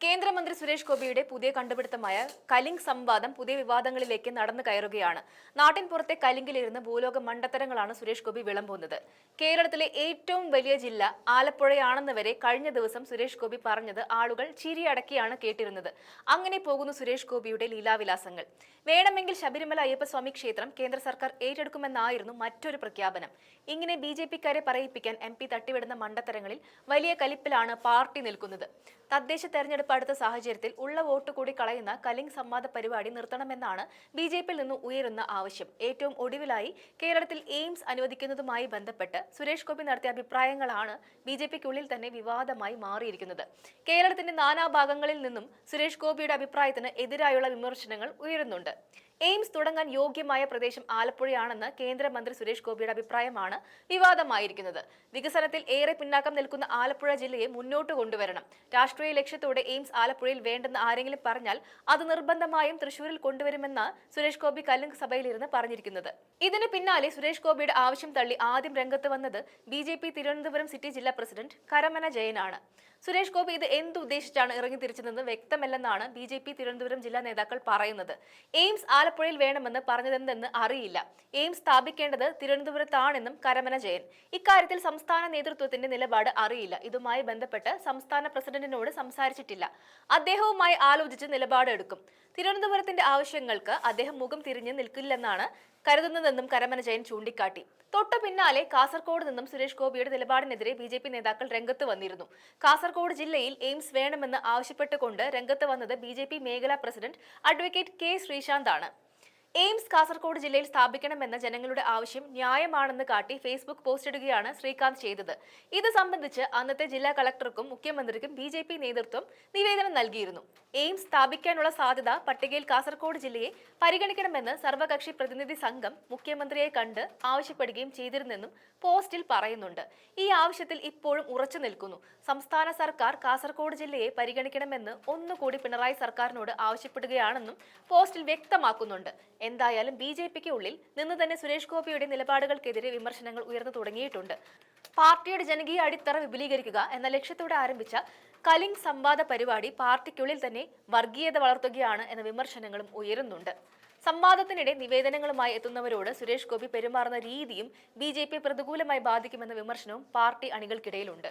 കേന്ദ്രമന്ത്രി സുരേഷ് ഗോപിയുടെ പുതിയ കണ്ടുപിടുത്തമായ കലിംഗ് സംവാദം പുതിയ വിവാദങ്ങളിലേക്ക് നടന്നു കയറുകയാണ്. നാട്ടിൻ പുറത്തെ കലിംഗിലിരുന്ന് ഭൂലോക മണ്ടത്തരങ്ങളാണ് സുരേഷ് ഗോപി വിളമ്പുന്നത്. കേരളത്തിലെ ഏറ്റവും വലിയ ജില്ല ആലപ്പുഴയാണെന്ന് വരെ കഴിഞ്ഞ ദിവസം സുരേഷ് ഗോപി പറഞ്ഞത് ആളുകൾ ചിരിയടക്കിയാണ് കേട്ടിരുന്നത്. അങ്ങനെ പോകുന്നു സുരേഷ് ഗോപിയുടെ ലീലാവിലാസങ്ങൾ. വേണമെങ്കിൽ ശബരിമല അയ്യപ്പസ്വാമി ക്ഷേത്രം കേന്ദ്ര സർക്കാർ ഏറ്റെടുക്കുമെന്നായിരുന്നു മറ്റൊരു പ്രഖ്യാപനം. ഇങ്ങനെ ബി ജെ പിക്കാരെ പറയിപ്പിക്കാൻ എം പി തട്ടിവിടുന്ന മണ്ടത്തരങ്ങളിൽ വലിയ കലിപ്പിലാണ് പാർട്ടി നിൽക്കുന്നത്. തദ്ദേശ തെരഞ്ഞെടുപ്പ് അടുത്ത സാഹചര്യത്തിൽ ഉള്ള വോട്ട് കൂടി കളയുന്ന കലിംഗ് സംവാദ പരിപാടി നിർത്തണമെന്നാണ് ബി ജെ പിയിൽ നിന്ന് ഉയരുന്ന ആവശ്യം. ഏറ്റവും ഒടുവിലായി കേരളത്തിൽ എയിംസ് അനുവദിക്കുന്നതുമായി ബന്ധപ്പെട്ട് സുരേഷ് ഗോപി നടത്തിയ അഭിപ്രായങ്ങളാണ് ബി ജെ പിക്കുള്ളിൽ തന്നെ വിവാദമായി മാറിയിരിക്കുന്നത്. കേരളത്തിന്റെ നാനാഭാഗങ്ങളിൽ നിന്നും സുരേഷ് ഗോപിയുടെ അഭിപ്രായത്തിന് എതിരായുള്ള വിമർശനങ്ങൾ ഉയരുന്നുണ്ട്. എയിംസ് തുടങ്ങാൻ യോഗ്യമായ പ്രദേശം ആലപ്പുഴയാണെന്ന് കേന്ദ്രമന്ത്രി സുരേഷ് ഗോപിയുടെ അഭിപ്രായമാണ് വിവാദമായിരിക്കുന്നത്. വികസനത്തിൽ ഏറെ പിന്നാക്കം നിൽക്കുന്ന ആലപ്പുഴ ജില്ലയെ മുന്നോട്ട് കൊണ്ടുവരണം. രാഷ്ട്രീയ ലക്ഷ്യത്തോടെ എയിംസ് ആലപ്പുഴയിൽ വേണ്ടെന്ന് ആരെങ്കിലും പറഞ്ഞാൽ അത് നിർബന്ധമായും തൃശൂരിൽ കൊണ്ടുവരുമെന്ന് സുരേഷ് ഗോപി കല്ലുങ്ക് സഭയിലിരുന്ന് പറഞ്ഞിരിക്കുന്നത്. ഇതിന് പിന്നാലെ സുരേഷ് ഗോപിയുടെ ആവശ്യം തള്ളി ആദ്യം രംഗത്ത് വന്നത് B J P Thiruvananthapuram city ജില്ലാ പ്രസിഡന്റ് കരമന ജയനാണ്. സുരേഷ് ഗോപി ഇത് എന്തുദ്ദേശിച്ചാണ് ഇറങ്ങി തിരിച്ചതെന്ന് വ്യക്തമല്ലെന്നാണ് ബി ജെ പി തിരുവനന്തപുരം ജില്ലാ നേതാക്കൾ പറയുന്നത്. എയിംസ് ആലപ്പുഴയിൽ വേണമെന്ന് പറഞ്ഞതെന്തെന്ന് അറിയില്ല. എയിംസ് സ്ഥാപിക്കേണ്ടത് തിരുവനന്തപുരത്താണെന്നും കരമന ജയൻ. ഇക്കാര്യത്തിൽ സംസ്ഥാന നേതൃത്വത്തിന്റെ നിലപാട് അറിയില്ല. ഇതുമായി ബന്ധപ്പെട്ട് സംസ്ഥാന പ്രസിഡന്റിനോട് സംസാരിച്ചിട്ടില്ല. അദ്ദേഹവുമായി ആലോചിച്ച് നിലപാടെടുക്കും. തിരുവനന്തപുരത്തിന്റെ ആവശ്യങ്ങൾക്ക് അദ്ദേഹം മുഖം തിരിഞ്ഞ് നിൽക്കില്ലെന്നാണ് കരുതുന്നതെന്നും കരമന ജയൻ ചൂണ്ടിക്കാട്ടി. തൊട്ടു പിന്നാലെ കാസർഗോഡ് നിന്നും സുരേഷ് ഗോപിയുടെ നിലപാടിനെതിരെ ബി ജെ പി നേതാക്കൾ രംഗത്ത് വന്നിരുന്നു. കാസർഗോഡ് ജില്ലയിൽ എയിംസ് വേണമെന്ന് ആവശ്യപ്പെട്ടുകൊണ്ട് രംഗത്ത് വന്നത് ബി മേഖലാ പ്രസിഡന്റ് അഡ്വക്കേറ്റ് കെ ശ്രീശാന്താണ്. എയിംസ് കാസർഗോഡ് ജില്ലയിൽ സ്ഥാപിക്കണമെന്ന ജനങ്ങളുടെ ആവശ്യം ന്യായമാണെന്ന് കാട്ടി ഫേസ്ബുക്ക് പോസ്റ്റ് ഇടുകയാണ് ശ്രീകാന്ത് ചെയ്തത്. ഇത് സംബന്ധിച്ച് അന്നത്തെ ജില്ലാ കളക്ടർക്കും മുഖ്യമന്ത്രിക്കും ബി ജെ പി നേതൃത്വം നിവേദനം നൽകിയിരുന്നു. എയിംസ് സ്ഥാപിക്കാനുള്ള സാധ്യത പട്ടികയിൽ കാസർഗോഡ് ജില്ലയെ പരിഗണിക്കണമെന്ന് സർവകക്ഷി പ്രതിനിധി സംഘം മുഖ്യമന്ത്രിയെ കണ്ട് ആവശ്യപ്പെടുകയും ചെയ്തിരുന്നെന്നും പോസ്റ്റിൽ പറയുന്നുണ്ട്. ഈ ആവശ്യത്തിൽ ഇപ്പോഴും ഉറച്ചു നിൽക്കുന്നു. സംസ്ഥാന സർക്കാർ കാസർഗോഡ് ജില്ലയെ പരിഗണിക്കണമെന്ന് ഒന്നുകൂടി പിണറായി സർക്കാരിനോട് ആവശ്യപ്പെടുകയാണെന്നും പോസ്റ്റിൽ വ്യക്തമാക്കുന്നുണ്ട്. എന്തായാലും ബി ജെ പിക്ക് ഉള്ളിൽ നിന്ന് തന്നെ സുരേഷ് ഗോപിയുടെ നിലപാടുകൾക്കെതിരെ വിമർശനങ്ങൾ ഉയർന്നു തുടങ്ങിയിട്ടുണ്ട്. പാർട്ടിയുടെ ജനകീയ അടിത്തറ വിപുലീകരിക്കുക എന്ന ലക്ഷ്യത്തോടെ ആരംഭിച്ച കലിംഗ് സംവാദ പരിപാടി പാർട്ടിക്കുള്ളിൽ തന്നെ വർഗീയത വളർത്തുകയാണ് എന്ന വിമർശനങ്ങളും ഉയരുന്നുണ്ട്. സംവാദത്തിനിടെ നിവേദനങ്ങളുമായി എത്തുന്നവരോട് സുരേഷ് ഗോപി പെരുമാറുന്ന രീതിയും ബി പ്രതികൂലമായി ബാധിക്കുമെന്ന വിമർശനവും പാർട്ടി അണികൾക്കിടയിലുണ്ട്.